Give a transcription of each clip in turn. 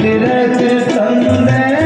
Did I?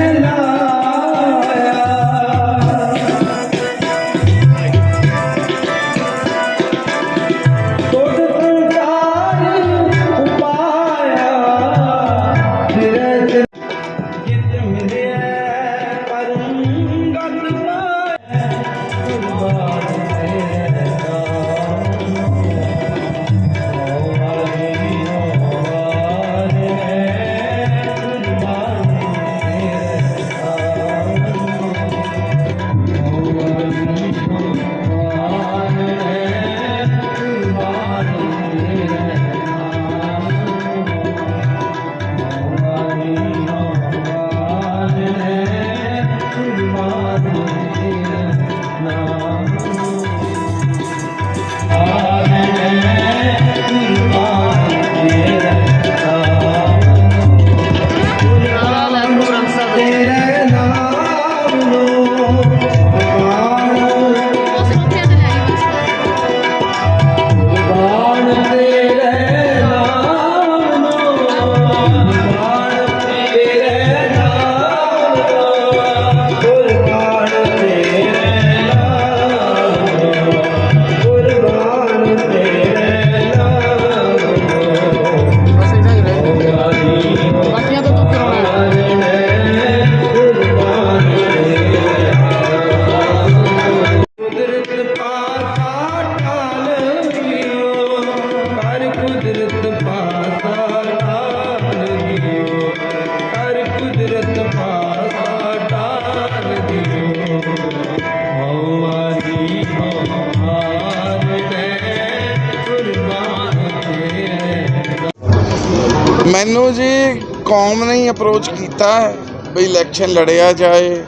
ਮੈਨੂੰ ਜੀ ਕੌਮ ਨੇ ਹੀ ਅਪਰੋਚ ਕੀਤਾ ਬਈ ਇਲੈਕਸ਼ਨ ਲੜਿਆ ਜਾਏ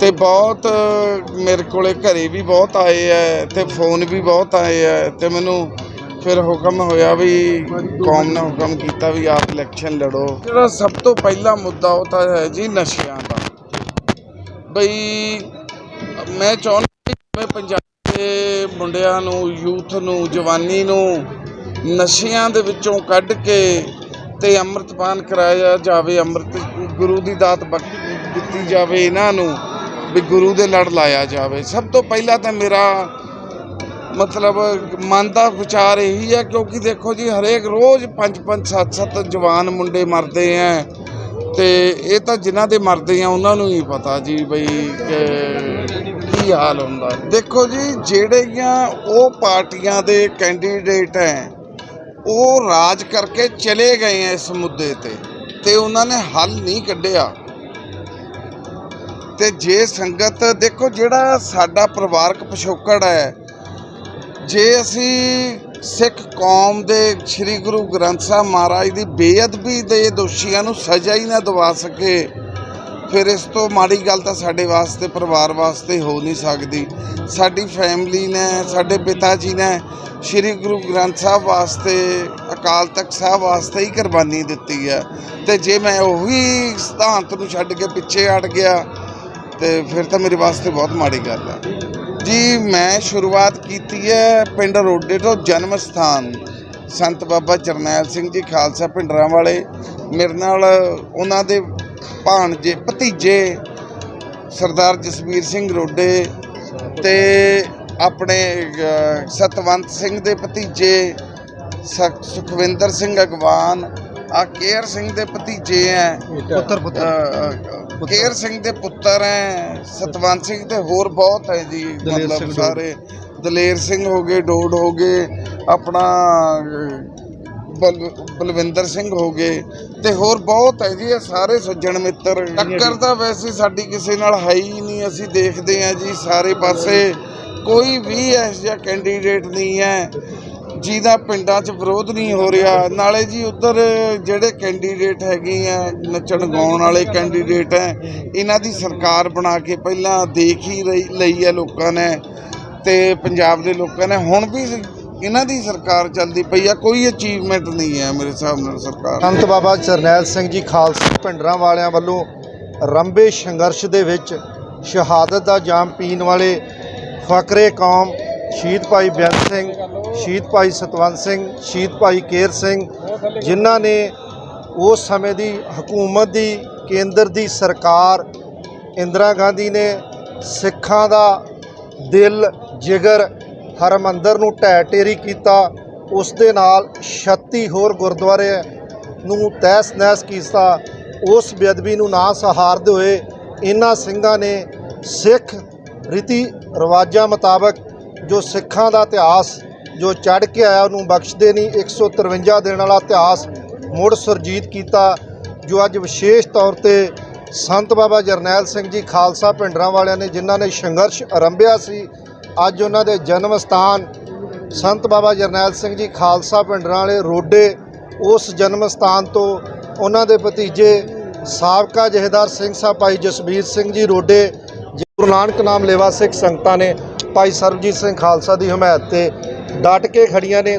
ਤੇ ਬਹੁਤ ਮੇਰੇ ਕੋਲੇ ਘਰੇ ਵੀ ਬਹੁਤ ਆਏ ਐ ਤੇ ਫੋਨ ਵੀ ਬਹੁਤ ਆਏ ਐ ਤੇ ਮੈਨੂੰ ਫਿਰ ਹੁਕਮ ਹੋਇਆ ਵੀ ਕੌਮ ਨੇ ਹੁਕਮ ਕੀਤਾ ਵੀ ਆਪ ਇਲੈਕਸ਼ਨ ਲੜੋ। ਜਿਹੜਾ ਸਭ ਤੋਂ ਪਹਿਲਾ ਮੁੱਦਾ ਉਹ ਤਾਂ ਹੈ ਜੀ ਨਸ਼ਿਆਂ ਦਾ। ਬਈ ਮੈਂ ਚਾਹੁੰਦਾ ਕਿ ਪੰਜਾਬ ਦੇ ਮੁੰਡਿਆਂ ਨੂੰ, ਯੂਥ ਨੂੰ, ਜਵਾਨੀ ਨੂੰ ਨਸ਼ਿਆਂ ਦੇ ਵਿੱਚੋਂ ਕੱਢ ਕੇ ਤੇ ਅੰਮ੍ਰਿਤਪਾਨ ਕਰਾਇਆ ਜਾਵੇ, ਅੰਮ੍ਰਿਤ ਗੁਰੂ ਦੀ ਦਾਤ ਬਖਸ਼ ਦਿੱਤੀ ਜਾਵੇ ਇਹਨਾਂ ਨੂੰ, ਵੀ ਗੁਰੂ ਦੇ ਲੜ ਲਾਇਆ ਜਾਵੇ। ਸਭ ਤੋਂ ਪਹਿਲਾਂ ਤਾਂ ਮੇਰਾ ਮਤਲਬ ਮਨ ਦਾ ਵਿਚਾਰ ਇਹੀ ਹੈ, ਕਿਉਂਕਿ ਦੇਖੋ ਜੀ, ਹਰੇਕ ਰੋਜ਼ 5 5 7 7 ਜਵਾਨ ਮੁੰਡੇ ਮਰਦੇ ਆ ਤੇ ਇਹ ਤਾਂ ਜਿਨ੍ਹਾਂ ਦੇ ਮਰਦੇ ਆ, ਉਹਨਾਂ ਨੂੰ ਹੀ ਪਤਾ ਜੀ ਬਈ ਕੀ ਹਾਲ ਹੁੰਦਾ। ਦੇਖੋ ਜੀ, ਜਿਹੜੀਆਂ ਉਹ ਪਾਰਟੀਆਂ ਦੇ ਕੈਂਡੀਡੇਟ ਹੈ ਉਹ ਰਾਜ ਕਰਕੇ ਚਲੇ ਗਏ ਆ ਇਸ ਮੁੱਦੇ ਤੇ ਤੇ ਉਹਨਾਂ ਨੇ ਹੱਲ ਨਹੀਂ ਕੱਢਿਆ। ਤੇ ਜੇ ਸੰਗਤ, ਦੇਖੋ ਜਿਹੜਾ ਸਾਡਾ ਪਰਿਵਾਰਕ ਪਿਛੋਕੜ ਹੈ, ਜੇ ਅਸੀਂ ਸਿੱਖ ਕੌਮ ਦੇ ਸ੍ਰੀ ਗੁਰੂ ਗ੍ਰੰਥ ਸਾਹਿਬ ਮਹਾਰਾਜ ਦੀ ਬੇਅਦਬੀ ਦੇ ਦੋਸ਼ੀਆਂ ਨੂੰ ਸਜ਼ਾ ਹੀ ਨਾ ਦਵਾ ਸਕੇ ਫਿਰ ਇਸ ਤੋਂ ਮਾੜੀ ਗੱਲ ਤਾਂ ਸਾਡੇ ਵਾਸਤੇ, ਪਰਿਵਾਰ ਵਾਸਤੇ ਹੋ ਨਹੀਂ ਸਕਦੀ। ਸਾਡੀ ਫੈਮਿਲੀ ਨੇ, ਸਾਡੇ ਪਿਤਾ ਜੀ ਨੇ ਸ੍ਰੀ ਗੁਰੂ ਗ੍ਰੰਥ ਸਾਹਿਬ ਵਾਸਤੇ, ਅਕਾਲ ਤਖਤ ਸਾਹਿਬ ਵਾਸਤੇ ਹੀ ਕੁਰਬਾਨੀ ਦਿੱਤੀ ਹੈ। ਤੇ ਜੇ ਮੈਂ ਉਹੀ ਸਿਧਾਂਤ ਨੂੰ ਛੱਡ ਕੇ ਪਿੱਛੇ ਹਟ ਗਿਆ, ਤੇ ਫਿਰ ਤਾਂ ਮੇਰੇ ਵਾਸਤੇ ਬਹੁਤ ਮਾੜੀ ਗੱਲ ਹੈ। ਜੀ, ਮੈਂ ਸ਼ੁਰੂਆਤ ਕੀਤੀ ਹੈ ਪਿੰਡ ਰੋਡੇ ਤੋਂ ਜਨਮ ਸਥਾਨ। ਸੰਤ ਬਾਬਾ ਜਰਨੈਲ ਸਿੰਘ ਜੀ, ਖਾਲਸਾ ਪਿੰਡਰਾਂ ਵਾਲੇ ਮੇਰੇ ਨਾਲ ਉਹਨਾਂ ਦੇ ਭਾਣਜੇ ਭਤੀਜੇ ਸਰਦਾਰ ਜਸਵੀਰ ਸਿੰਘ ਰੋਡੇ ਤੇ ਆਪਣੇ ਸਤਵੰਤ ਸਿੰਘ ਦੇ ਭਤੀਜੇ ਸ- ਸੁਖਵਿੰਦਰ ਸਿੰਘ ਅਗਵਾਨ ਆ ਕੇਰ ਸਿੰਘ ਦੇ ਭਤੀਜੇ ਹੈ ਪੁੱਤਰ ਅਹ, ਕੇਰ ਸਿੰਘ ਦੇ ਪੁੱਤਰ ਹੈ ਸਤਵੰਤ ਸਿੰਘ ਤੇ ਹੋਰ ਬਹੁਤ ਹੈ ਜੀ ਮਤਲਬ। ਸਾਰੇ। ਦਲੇਰ ਸਿੰਘ ਹੋ ਗਏ ਡੋਡ ਹੋ ਗਏ ਆਪਣਾ ਬਲਵਿੰਦਰ ਸਿੰਘ ਹੋ ਗਏ ਤੇ ਹੋਰ ਬਹੁਤ ਹੈ ਜੀ, ਇਹ ਸਾਰੇ ਸੱਜਣ ਮਿੱਤਰ। ਟੱਕਰ ਤਾਂ ਵੈਸੇ ਸਾਡੀ ਕਿਸੇ ਨਾਲ ਹੈ ਹੀ ਨਹੀਂ, ਅਸੀਂ ਦੇਖਦੇ ਹਾਂ ਜੀ ਸਾਰੇ ਪਾਸੇ। ਕੋਈ ਵੀ ਐਸਾ ਜਿਹਾ ਕੈਂਡੀਡੇਟ ਨਹੀਂ ਹੈ, ਜਿਹਦਾ ਪਿੰਡਾਂ 'ਚ ਵਿਰੋਧ ਨਹੀਂ ਹੋ ਰਿਹਾ। ਨਾਲੇ ਜੀ ਉਧਰ ਜਿਹੜੇ ਕੈਂਡੀਡੇਟ ਹੈਗੇ ਆ, ਨੱਚਣ ਗਾਉਣ ਵਾਲੇ ਕੈਂਡੀਡੇਟ ਹੈ, ਇਹਨਾਂ ਦੀ ਸਰਕਾਰ ਬਣਾ ਕੇ ਪਹਿਲਾਂ ਦੇਖ ਹੀ ਰਹੀ- ਲਈ ਹੈ ਲੋਕਾਂ ਨੇ ਤੇ ਪੰਜਾਬ ਦੇ ਲੋਕਾਂ ਨੇ। ਹੁਣ ਵੀ ਇਹਨਾਂ ਦੀ ਸਰਕਾਰ ਚੱਲਦੀ ਪਈ ਆ, ਕੋਈ ਅਚੀਵਮੈਂਟ ਨਹੀਂ ਹੈ ਮੇਰੇ ਹਿਸਾਬ ਨਾਲ ਸਰਕਾਰ ਸੰਤ ਬਾਬਾ ਜਰਨੈਲ ਸਿੰਘ ਜੀ ਖਾਲਸਾ ਪਿੰਡਰਾਂ ਵਾਲਿਆਂ ਵੱਲੋਂ ਰੰਬੇ ਸੰਘਰਸ਼ ਦੇ ਵਿੱਚ ਸ਼ਹਾਦਤ ਦਾ ਜਾਮ ਪੀਣ ਵਾਲੇ ਫਕਰੇ ਕੌਮ ਸ਼ਹੀਦ ਭਾਈ ਬੇਅੰਤ ਸਿੰਘ, ਸ਼ਹੀਦ ਭਾਈ ਸਤਵੰਤ ਸਿੰਘ, ਸ਼ਹੀਦ ਭਾਈ ਕੇਰ ਸਿੰਘ, ਜਿਨ੍ਹਾਂ ਨੇ ਉਸ ਸਮੇਂ ਦੀ ਹਕੂਮਤ ਦੀ, ਕੇਂਦਰ ਦੀ ਸਰਕਾਰ ਇੰਦਰਾ ਗਾਂਧੀ ਨੇ ਸਿੱਖਾਂ ਦਾ ਦਿਲ ਜਿਗਰ ਹਰਮੰਦਰ ਨੂੰ ਢਹਿ ਢੇਰੀ ਕੀਤਾ। ਉਸ ਦੇ ਨਾਲ 36 ਹੋਰ ਗੁਰਦੁਆਰੇ ਨੂੰ ਤਹਿਸ ਨਹਿਸ ਕੀਤਾ। ਉਸ ਬੇਅਦਬੀ ਨੂੰ ਨਾ ਸਹਾਰਦੇ ਹੋਏ ਇਹਨਾਂ ਸਿੰਘਾਂ ਨੇ ਸਿੱਖ ਰੀਤੀ ਰਿਵਾਜਾਂ ਮੁਤਾਬਕ ਜੋ ਸਿੱਖਾਂ ਦਾ ਇਤਿਹਾਸ, ਜੋ ਚੜ ਕੇ ਆਇਆ ਉਹਨੂੰ ਬਖਸ਼ਦੇ ਨਹੀਂ 153 ਦਿਨ ਵਾਲਾ ਇਤਿਹਾਸ ਮੁੜ ਸੁਰਜੀਤ ਕੀਤਾ, ਜੋ ਅੱਜ ਵਿਸ਼ੇਸ਼ ਤੌਰ ਤੇ ਸੰਤ ਬਾਬਾ ਜਰਨੈਲ ਸਿੰਘ ਜੀ ਖਾਲਸਾ ਪਿੰਡਰਾਂ ਵਾਲਿਆਂ ਨੇ, ਜਿਨ੍ਹਾਂ ਨੇ ਸੰਘਰਸ਼ ਆਰੰਭਿਆ ਸੀ ਅੱਜ ਉਹਨਾਂ ਦੇ ਜਨਮ ਸਥਾਨ ਸੰਤ ਬਾਬਾ ਜਰਨੈਲ ਸਿੰਘ ਜੀ ਖਾਲਸਾ ਪਿੰਡਰਾਂ ਵਾਲੇ ਰੋਡੇ। ਉਸ ਜਨਮ ਸਥਾਨ ਤੋਂ ਉਹਨਾਂ ਦੇ ਭਤੀਜੇ ਸਾਬਕਾ ਜਹੇਦਾਰ ਸਿੰਘ ਸਾਹਿਬ ਭਾਈ ਜਸਬੀਰ ਸਿੰਘ ਜੀ ਰੋਡੇ ਜੀ ਗੁਰੂ ਨਾਨਕ ਨਾਮ ਲੇਵਾ ਸਿੱਖ ਸੰਗਤਾਂ ਨੇ ਭਾਈ ਸਰਬਜੀਤ ਸਿੰਘ ਖਾਲਸਾ ਦੀ ਹਮਾਇਤ ਤੇ ਡਟ ਕੇ ਖੜੀਆਂ ਨੇ।